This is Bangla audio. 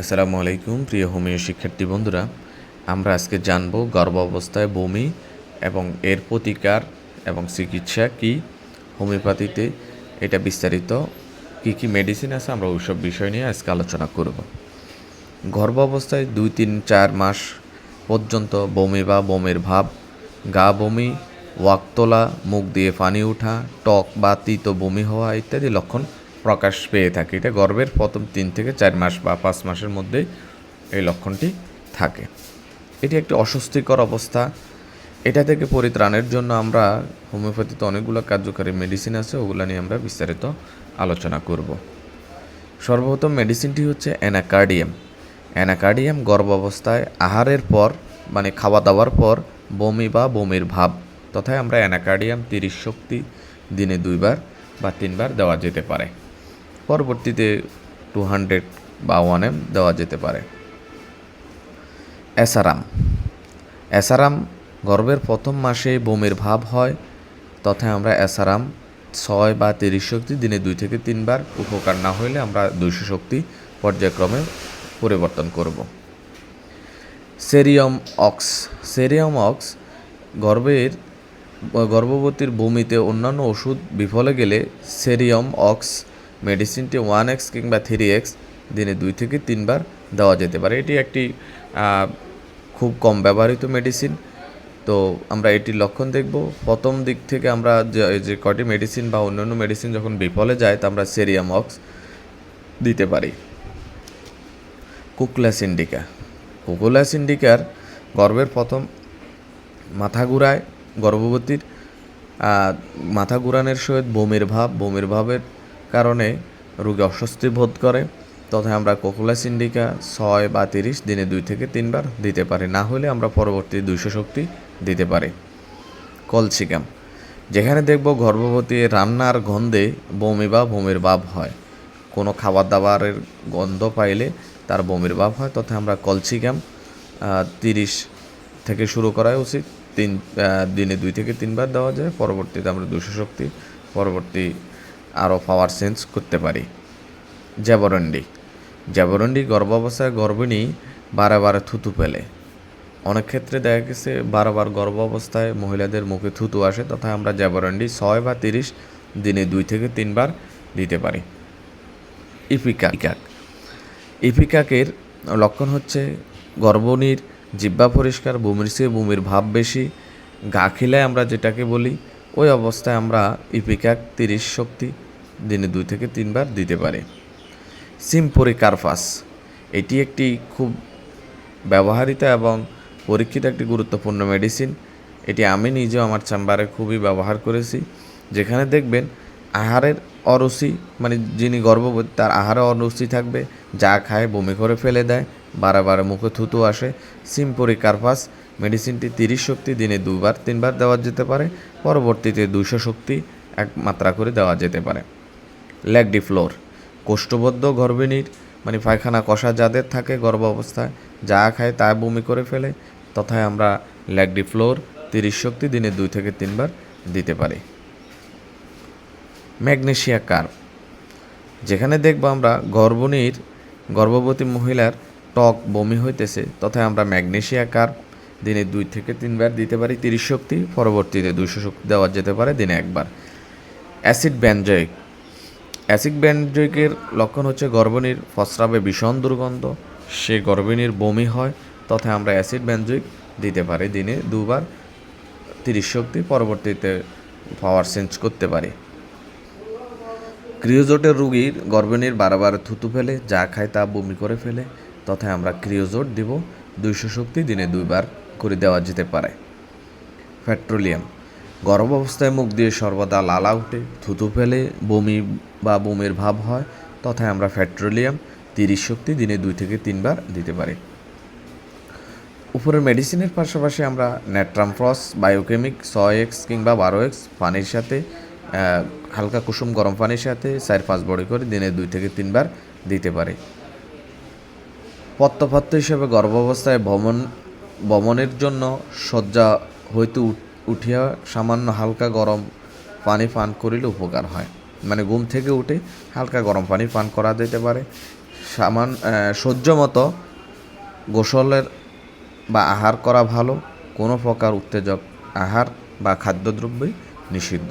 আসসালামু আলাইকুম, প্রিয় হোমিও শিক্ষার্থী বন্ধুরা। আমরা আজকে জানব গর্ভ অবস্থায় বমি এবং এর প্রতিকার এবং চিকিৎসা কি, হোমিওপ্যাথিতে এটা বিস্তারিত, কি কি মেডিসিন আছে, আমরা ওইসব বিষয় নিয়ে আজকে আলোচনা করব। গর্ভ অবস্থায় দুই, তিন, চার মাস পর্যন্ত বমি বা বমির ভাব, গা বমি, ওয়াক তোলা, মুখ দিয়ে পানি ওঠা টক বা তিতো বমি হওয়া ইত্যাদি লক্ষণ প্রকাশ পেয়ে থাকে। এটা গর্ভের প্রথম তিন থেকে চার মাস বা পাঁচ মাসের মধ্যেই এই লক্ষণটি থাকে। এটি একটি অস্বস্তিকর অবস্থা। এটা থেকে পরিত্রাণের জন্য আমরা হোমিওপ্যাথিতে অনেকগুলো কার্যকারী মেডিসিন আছে, ওগুলো নিয়ে আমরা বিস্তারিত আলোচনা করব। সর্বপ্রথম মেডিসিনটি হচ্ছে অ্যানাকার্ডিয়াম। অ্যানাকার্ডিয়াম গর্ভাবস্থায় আহারের পর মানে খাওয়া দাওয়ার পর, বমি বা বমির ভাব, তথায় আমরা অ্যানাকার্ডিয়াম তিরিশ শক্তি দিনে দুইবার বা তিনবার দেওয়া যেতে পারে। পরবর্তীতে টু হান্ড্রেড বা ওয়ান এম দেওয়া যেতে পারে। অ্যাসারাম অ্যাসারাম গর্ভের প্রথম মাসে বমির ভাব হয়, তথায় আমরা অ্যাসারাম ছয় বা তিরিশ শক্তি দিনে দুই থেকে তিনবার উপকার না হইলে আমরা দুইশো শক্তি পর্যায়ক্রমে পরিবর্তন করব। Cerium ox. সেরিয়াম অক্স গর্ভের, গর্ভবতীর বমিতে অন্যান্য ওষুধ বিফলে গেলে সেরিয়াম অক্স মেডিসিনটি ওয়ান এক্স কিংবা থ্রি এক্স দিনে দুই থেকে তিনবার দেওয়া যেতে পারে। এটি একটি খুব কম ব্যবহৃত মেডিসিন। তো আমরা এটির লক্ষণ দেখব। প্রথম দিক থেকে আমরা যে যে কটি মেডিসিন বা অন্যান্য মেডিসিন যখন বিফলে যায়, তা আমরা সেরিয়াম অক্স দিতে পারি। কুকুলাস ইন্ডিকা। কুকুলাস ইন্ডিকার গর্ভের প্রথম মাথা ঘুরায় গর্ভবতীর মাথা ঘুরানোর সহিত বমির ভাব, বমির ভাবের কারণে রোগী অস্বস্তি বোধ করে তথা আমরা কোকুলাস ইন্ডিকা ছয় বা তিরিশ দিনে দুই থেকে তিনবার দিতে পারি। না হলে আমরা পরবর্তী দুইশো শক্তি দিতে পারি। কলসিকাম, যেখানে দেখব গর্ভবতী রান্নার গন্ধে বমি বা বমির ভাব হয়। কোনো খাবার দাবারের গন্ধ পাইলে তার বমির ভাব হয়। তথা আমরা কলসিকাম তিরিশ থেকে শুরু করা উচিত। তিন দিনে দুই থেকে তিনবার দেওয়া যায়। পরবর্তীতে আমরা দুশো শক্তি, পরবর্তী আরও পাওয়ার চেঞ্জ করতে পারি। জ্যাবরন্ডি জ্যাবরন্ডি গর্ভাবস্থায় গর্ভিণী বারে বারে থুতু পেলে। অনেক ক্ষেত্রে দেখা গেছে বারবার গর্ভ অবস্থায় মহিলাদের মুখে থুতু আসে তথা আমরা জ্যাবরন্ডি ছয় বা তিরিশ দিনে দুই থেকে তিনবার দিতে পারি। ইপিকা। ইকাক ইপিকাকের লক্ষণ হচ্ছে গর্ভণীর জিব্বা পরিষ্কার বমির চেয়ে বমির ভাব বেশি, গা খিলায় আমরা যেটাকে বলি ওই অবস্থায় আমরা ইপিকাক তিরিশ শক্তি দিনে দুই থেকে তিনবার দিতে পারি। সিম্পরি কার্পাস এটি একটি খুব ব্যবহৃত এবং পরীক্ষিত একটি গুরুত্বপূর্ণ মেডিসিন এটি আমি নিজেও আমার চেম্বারে খুবই ব্যবহার করেছি, যেখানে দেখবেন আহারের অরুচি মানে যিনি গর্ভবতী তার আহারে অরুচি থাকবে, যা খায় বমি করে ফেলে দেয় বারে বারে মুখে থুতু আসে। সিম্পরি কার্পাস মেডিসিনটি তিরিশ শক্তি দিনে দুবার, তিনবার দেওয়া যেতে পারে, পরবর্তীতে দুশো শক্তি এক মাত্রা করে দেওয়া যেতে পারে। ল্যাগডিফ্লোর কোষ্ঠবদ্ধ গর্ভিণীর মানে পায়খানা কষা যাদের থাকে গর্ভ অবস্থায় যা খায় তা বমি করে ফেলে, তথায় আমরা ল্যাগডিফ্লোর তিরিশ শক্তি দিনে দুই থেকে তিনবার দিতে পারি। ম্যাগনেশিয়া কার্প যেখানে দেখব আমরা গর্ভিণীর, গর্ভবতী মহিলার টক বমি হইতেছে, তথায় আমরা ম্যাগনেশিয়া কার্প দিনে দুই থেকে তিনবার দিতে পারি তিরিশ শক্তি, পরবর্তীতে দুইশো শক্তি দেওয়া যেতে পারে দিনে একবার। অ্যাসিড ব্যানজয়িক অ্যাসিড ব্যানজয়িকের লক্ষণ হচ্ছে গর্ভিণীর প্রস্রাবে ভীষণ দুর্গন্ধ, সে গর্ভিণীর বমি হয়, তথা আমরা অ্যাসিড ব্যানজয়িক দিতে পারি দিনে দুবার তিরিশ শক্তি, পরবর্তীতে পাওয়ার চেঞ্জ করতে পারি। ক্রিওজোটের রুগীর গর্ভিণীর বারবার থুতু ফেলে, যা খায় তা বমি করে ফেলে, তথায় আমরা ক্রিওজোট দিব দুইশো শক্তি, দিনে দুইবার। করে দেওয়া যেতে পারে। পেট্রোলিয়াম গর্ভ অবস্থায় মুখ দিয়ে সর্বদা লালা উঠে থুতু ফেলে, বমি বা বমির ভাব হয়, তথায় আমরা পেট্রোলিয়াম তিরিশ শক্তি দিনে দুই থেকে তিনবার দিতে পারি। উপরের মেডিসিনের পাশাপাশি আমরা ন্যাট্রামফ্রস বায়োকেমিক, ছয় এক্স কিংবা বারো এক্স পানির সাথে হালকা কুসুম গরম পানির সাথে চার পাঁচ বড়ি করে দিনে দুই থেকে তিনবার দিতে পারি। পত্তপত্য হিসেবে গর্ভাবস্থায় ভ্রমণ ভ্রমণের জন্য শয্যা হইতে উঠিয়া সামান্য হালকা গরম পানি পান করিলে উপকার হয়। মানে ঘুম থেকে উঠে হালকা গরম পানি পান করা যেতে পারে। সামান সহ্য মতো গোসলের বা আহার করা ভালো। কোনো প্রকার উত্তেজক আহার বা খাদ্যদ্রব্যই নিষিদ্ধ।